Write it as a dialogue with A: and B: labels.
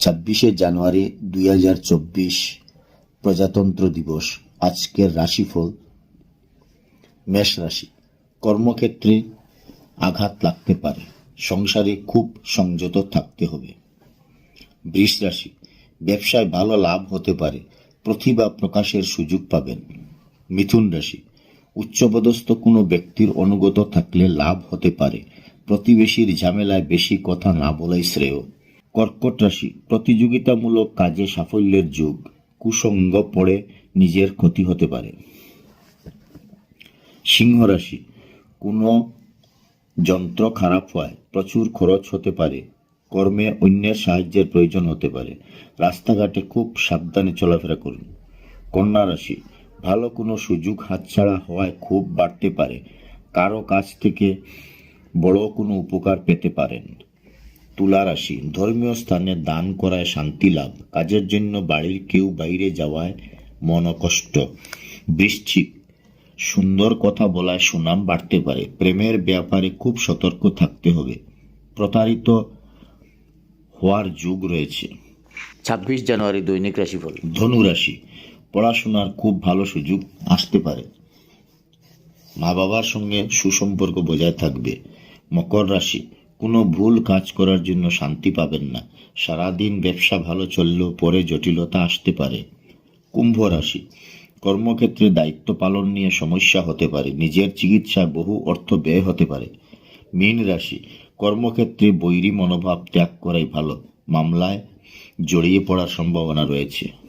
A: ছাব্বিশে জানুয়ারি দুই হাজার চব্বিশ প্রজাতন্ত্র দিবস, আজকের রাশিফল মেষ রাশি। কর্মক্ষেত্রে আঘাত লাগতে পারে, সংসারে খুব সংযত থাকতে হবে। বৃষ রাশি, ব্যবসায় ভালো লাভ হতে পারে, প্রতিভা প্রকাশের সুযোগ পাবেন। মিথুন রাশি, উচ্চপদস্থ কোনো ব্যক্তির অনুগত থাকলে লাভ হতে পারে, প্রতিবেশীর ঝামেলায় বেশি কথা না বলাই শ্রেয়। কর্কট রাশি, প্রতিযোগিতামূলক কাজে সাফল্যের যুগ কুসঙ্গ পড়ে নিজের ক্ষতি হতে পারে। সিংহ রাশি, কোনো যন্ত্র খারাপ হয় প্রচুর খরচ হতে পারে, কর্মে অন্যের সাহায্যের প্রয়োজন হতে পারে। রাস্তাঘাটে খুব সাবধানে চলাফেরা করুন। কন্যা রাশি, ভালো কোনো সুযোগ হাতছাড়া হওয়ায় খুব বাড়তে পারে, কারও কাছ থেকে বড় কোনো উপকার পেতে পারেন। তুলা রাশি। ধর্মীয় স্থানে দান করায় শান্তি লাভ। কাজের জন্য বাড়ির কেউ বাইরে যাওয়ায় মনকষ্ট। বৃশ্চিক। সুন্দর কথা বলায় সুনাম বাড়তে পারে। প্রেমের ব্যাপারে খুব সতর্ক থাকতে হবে। প্রতারিত হওয়ার যুগ রয়েছে।
B: ছাব্বিশ জানুয়ারি দৈনিক রাশিফল।
A: ধনু রাশি। পড়াশোনার খুব ভালো সুযোগ আসতে পারে। মা বাবার সঙ্গে সুসম্পর্ক বজায় থাকবে। মকর রাশি। কোনো ভুল কাজ করার জন্য শান্তি পাবেন না। সারাদিন ব্যবসা ভালো চললেও পরে জটিলতা আসতে পারে। কুম্ভ রাশি। কর্মক্ষেত্রে দায়িত্ব পালন নিয়ে সমস্যা হতে পারে। নিজের চিকিৎসায় বহু অর্থ ব্যয় হতে পারে। মীন রাশি। কর্মক্ষেত্রে বৈরী মনোভাব ত্যাগ করাই ভালো। মামলায় জড়িয়ে পড়ার সম্ভাবনা রয়েছে।